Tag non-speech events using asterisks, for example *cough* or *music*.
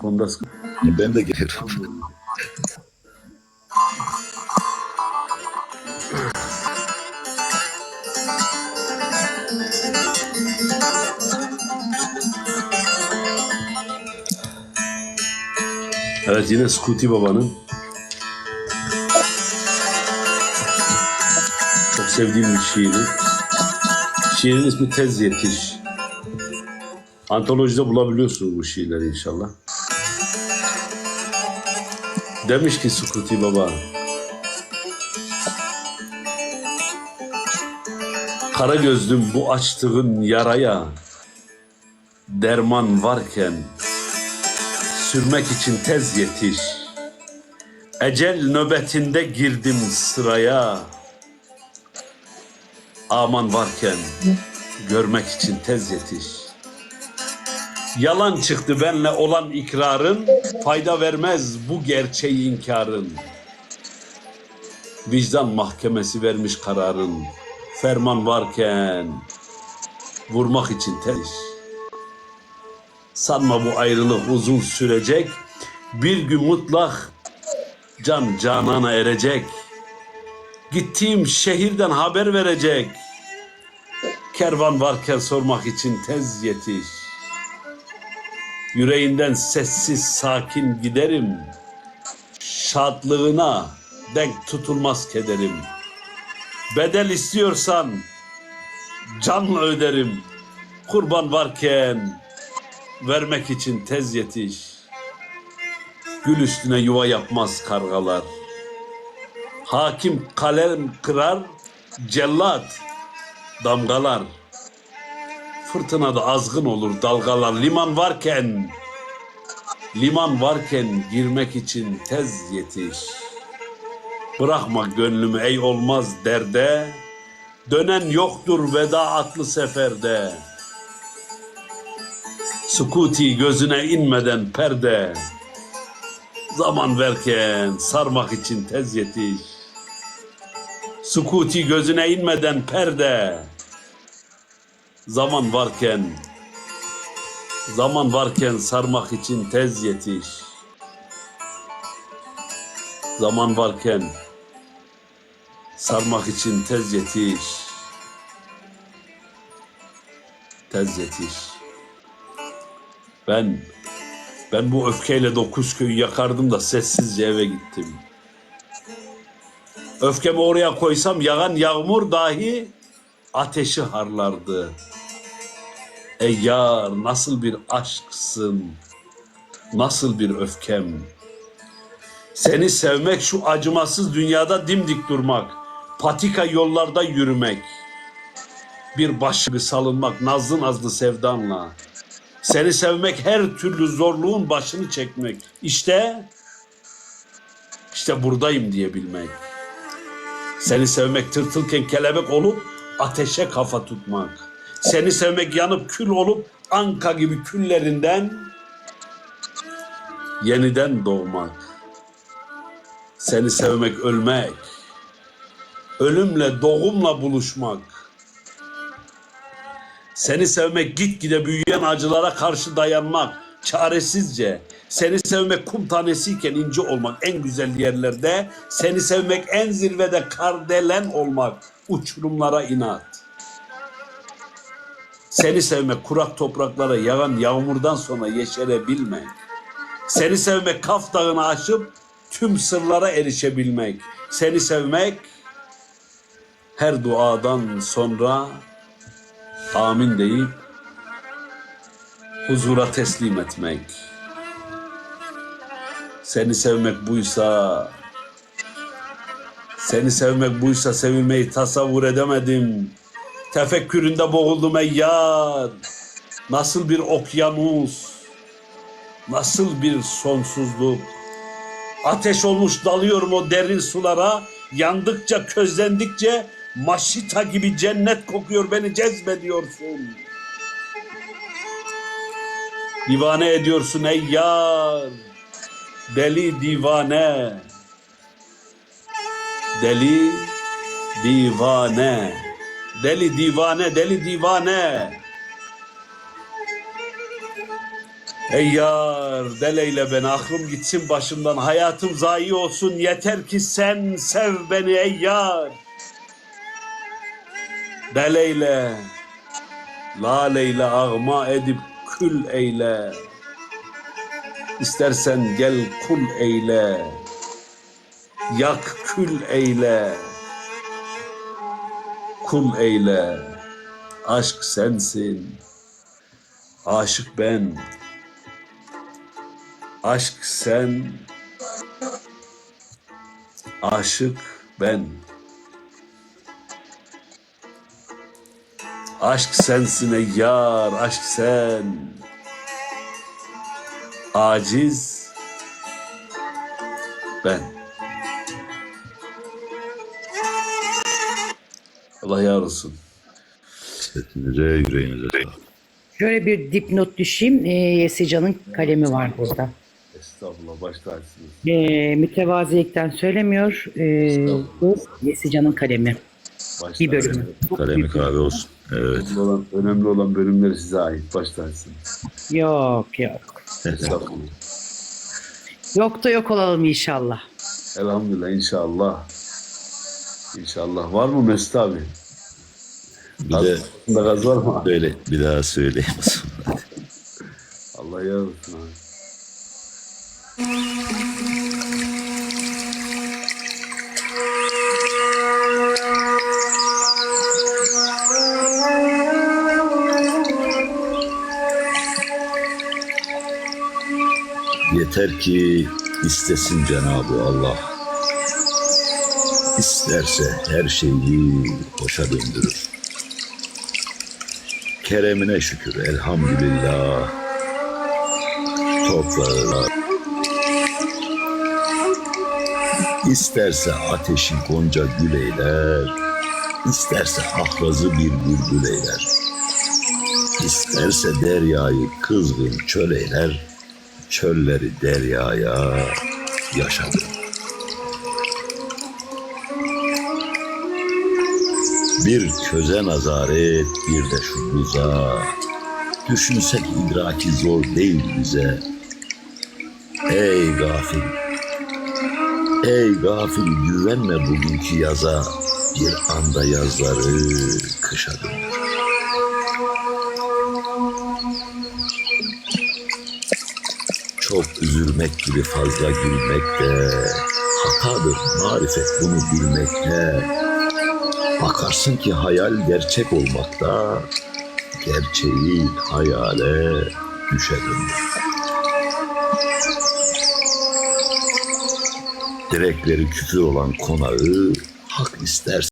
Konuda Ben de gelirim. Evet yine Scooty Baba'nın çok sevdiğim bir şiiri. Şiirin ismi Tez Yetiş. Antolojide bulabiliyorsunuz bu şiirleri inşallah. Demiş ki Scooty Baba Kara gözlüm bu açtığın yaraya derman varken sürmek için tez yetiş. Ecel nöbetinde girdim sıraya. Aman varken görmek için tez yetiş. Yalan çıktı benle olan ikrarın, fayda vermez bu gerçeği inkarın. Vicdan mahkemesi vermiş kararın, ferman varken vurmak için tez. Sanma bu ayrılık uzun sürecek. Bir gün mutlak can canana erecek. Gittiğim şehirden haber verecek. Kervan varken sormak için tez yetiş. Yüreğinden sessiz sakin giderim. Şadlığına denk tutulmaz kederim. Bedel istiyorsan canla öderim. Kurban varken vermek için tez yetiş. Gül üstüne yuva yapmaz kargalar. Hakim kalem kırar, cellat damgalar. Fırtınada azgın olur dalgalar. Liman varken, liman varken girmek için tez yetiş. Bırakma gönlümü ey olmaz derde. Dönen yoktur veda atlı seferde. Sukuti gözüne inmeden perde Zaman verken sarmak için tez yetiş Sukuti gözüne inmeden perde Zaman varken Zaman varken sarmak için tez yetiş. Zaman varken Sarmak için tez yetiş. Tez yetiş. Ben ben bu öfkeyle dokuz köyü yakardım da sessizce eve gittim. Öfkemi oraya koysam yağan yağmur dahi ateşi harlardı. Ey yar nasıl bir aşksın, nasıl bir öfkem. Seni sevmek şu acımasız dünyada dimdik durmak, patika yollarda yürümek. Bir baş gibi salınmak nazlı nazlı sevdanla. Seni sevmek her türlü zorluğun başını çekmek. İşte işte buradayım diyebilmek. Seni sevmek tırtılken kelebek olup ateşe kafa tutmak. Seni sevmek yanıp kül olup anka gibi küllerinden yeniden doğmak. Seni sevmek ölmek. Ölümle doğumla buluşmak. Seni sevmek gitgide büyüyen acılara karşı dayanmak, çaresizce. Seni sevmek kum tanesiyken ince olmak en güzel yerlerde. Seni sevmek en zirvede kardelen olmak, uçurumlara inat. Seni sevmek kurak topraklara yağan yağmurdan sonra yeşerebilmek. Seni sevmek Kaf Dağı'nı aşıp tüm sırlara erişebilmek. Seni sevmek her duadan sonra amin deyip huzura teslim etmek. Seni sevmek buysa seni sevmek buysa sevilmeyi tasavvur edemedim. Tefekküründe boğuldum ey yar. Nasıl bir okyanus, nasıl bir sonsuzluk. Ateş olmuş dalıyorum o derin sulara. Yandıkça, közlendikçe maşita gibi cennet kokuyor beni cezbediyorsun. Divane ediyorsun ey yar. Deli divane. Deli divane. Deli divane, deli divane. Ey yar deleyle beni aklım gitsin başımdan hayatım zayi olsun yeter ki sen sev beni ey yar. Deleyle laleyle ağma edip kül eyle. İstersen gel kul eyle. Yak kül eyle. Kul eyle. Aşk sensin. Aşık ben. Aşk sen. Aşık ben. Aşk sensin ey yar, aşk sen. Aciz ben. Allah yar olsun. Sesinize, yüreğinize sağlık. Şöyle bir dipnot düşeyim. Ee, Yesican'ın kalemi var burada. Estağfurullah başlarsınız. Ee, mütevazilikten söylemiyor. Ee, bu Yesican'ın kalemi. Bir bölümü. Çok Kalemi büyük. kahve olsun. Evet. Önemli olan, önemli olan bölümler size ait. Başlarsınız. Yok yok. Estağfurullah. Yok da yok olalım inşallah. Elhamdülillah inşallah. İnşallah. Var mı Mesut abi? Bir de Bunda gaz var mı? böyle bir daha söyleyeyim. *laughs* Allah yar olsun abi. Yeter ki istesin Cenab-ı Allah. İsterse her şeyi hoşa döndürür. Keremine şükür elhamdülillah. Toprağı İsterse ateşi gonca gül eyler, isterse ahrazı bir bülbül eyler. İsterse deryayı kızgın çöl eyler, çölleri deryaya yaşadı. Bir köze nazaret, bir de şu buza. Düşünsek idraki zor değil bize. Ey gafil, ey gafil güvenme bugünkü yaza. Bir anda yazları kışa döndür. Çok üzülmek gibi fazla gülmekte, hatadır marifet bunu bilmekte. Bakarsın ki hayal gerçek olmakta, gerçeği hayale düşe. Direkleri küfür olan konağı hak isterse